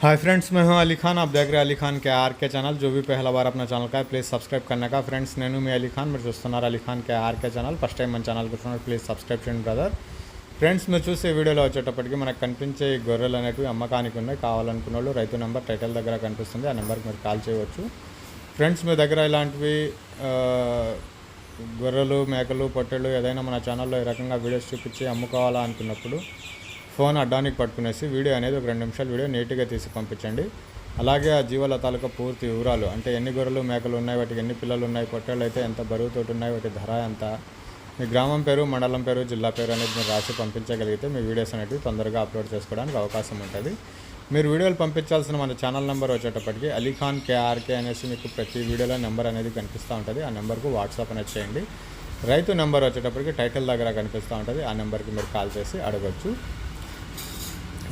Hi friends मैं हूं अली खान आप देख रहे हैं अली खान के आर के चैनल जो भी पहला बार अपना ఛానల్ का है ప్లీజ్ సబ్స్క్రైబ్ करने का ఫ్రెండ్స్ నేను మీ అలీ ఖాన్ మీరు చూస్తున్నారు Ali Khan K RK channel first time మన ఛానల్ చూస్తున్నారు ప్లీజ్ సబ్స్క్రైబ్ చేయండి బ్రదర్ ఫ్రెండ్స్ మీరు చూసే వీడియోలో వచ్చేటప్పటికి మనకు కనిపించే ఈ గొర్రెలు అనేటివి అమ్మకానికి ఉన్నాయి కావాలనుకున్న వాళ్ళు రైతు నెంబర్ టైటిల్ దగ్గర కనిపిస్తుంది ఆ నెంబర్కి మీరు కాల్ చేయవచ్చు ఫ్రెండ్స్ మీ దగ్గర ఇలాంటివి ఆ, గొర్రెలు మేకలు పొట్టెళ్ళు ఏదైనా మన ఛానల్లో ఈ రకంగా వీడియోస్ చూపించి అమ్ముకోవాలా అనుకున్నప్పుడు ఫోన్ అడ్డానికి పట్టుకునేసి వీడియో అనేది ఒక రెండు నిమిషాలు వీడియో నీట్గా తీసి పంపించండి. అలాగే ఆ జీవాల తాలూకా పూర్తి వివరాలు అంటే ఎన్ని గొర్రెలు మేకలు ఉన్నాయి వాటికి ఎన్ని పిల్లలు ఉన్నాయి పొట్టేళ్ళు అయితే ఎంత బరువుతోటి ఉన్నాయి వాటి ధర ఎంత మీ గ్రామం పేరు మండలం పేరు జిల్లా పేరు అనేది మీరు రాసి పంపించగలిగితే మీ వీడియోస్ అనేవి తొందరగా అప్లోడ్ చేసుకోవడానికి అవకాశం ఉంటుంది. మీరు వీడియోలు పంపించాల్సిన మన ఛానల్ నెంబర్ వచ్చేటప్పటికి అలీఖాన్ కేఆర్కే అనేసి మీకు ప్రతి వీడియోలో నెంబర్ అనేది కనిపిస్తూ ఉంటుంది. ఆ నెంబర్కు వాట్సాప్ అనేది చేయండి. రైతు నెంబర్ వచ్చేటప్పటికి టైటిల్ దగ్గర కనిపిస్తూ ఉంటుంది. ఆ నెంబర్కి మీరు కాల్ చేసి అడగచ్చు.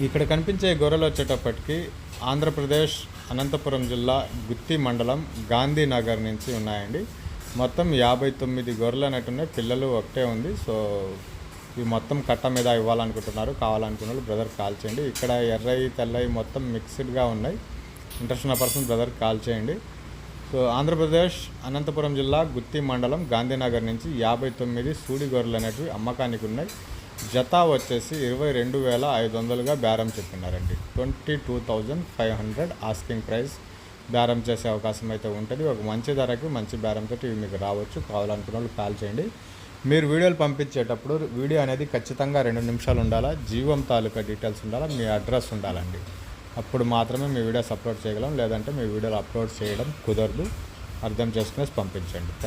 ఇక్కడ కనిపించే గొర్రెలు వచ్చేటప్పటికి ఆంధ్రప్రదేశ్ అనంతపురం జిల్లా గుత్తి మండలం గాంధీనగర్ నుంచి ఉన్నాయండి. మొత్తం యాభై తొమ్మిది గొర్రెలు అనేటున్నాయి పిల్లలు ఒకటే ఉంది. సో ఇవి మొత్తం కట్ట మీద ఇవ్వాలనుకుంటున్నారు. కావాలనుకున్న వాళ్ళు బ్రదర్ కాల్ చేయండి. ఇక్కడ ఎర్రయి తెల్లయి మొత్తం మిక్స్డ్గా ఉన్నాయి. ఇంట్రెస్ట్ ఉన్న పర్సన్ బ్రదర్ కాల్ చేయండి. సో ఆంధ్రప్రదేశ్ అనంతపురం జిల్లా గుత్తి మండలం గాంధీనగర్ నుంచి యాభై తొమ్మిది సూడి గొర్రెలు అనేటివి అమ్మకానికి ఉన్నాయి. జత వచ్చేసి ఇరవై రెండు వేల ఐదు వందలుగా బేరం చెప్పినారండి. Twenty two thousand five hundred asking price బేరం చేసే అవకాశం అయితే ఉంటుంది. ఒక మంచి ధరకి మంచి బేరంతో ఇవి మీకు రావచ్చు. కావాలనుకున్న వాళ్ళు కాల్ చేయండి. మీరు వీడియోలు పంపించేటప్పుడు వీడియో అనేది ఖచ్చితంగా రెండు నిమిషాలు ఉండాలా? జీవం తాలూకా డీటెయిల్స్ ఉండాలా? మీ అడ్రస్ ఉండాలండి. అప్పుడు మాత్రమే మీ వీడియోస్ అప్లోడ్ చేయగలం. లేదంటే మీ వీడియోలు అప్లోడ్ చేయడం కుదరదు. అర్థం చేసుకునేసి పంపించండి.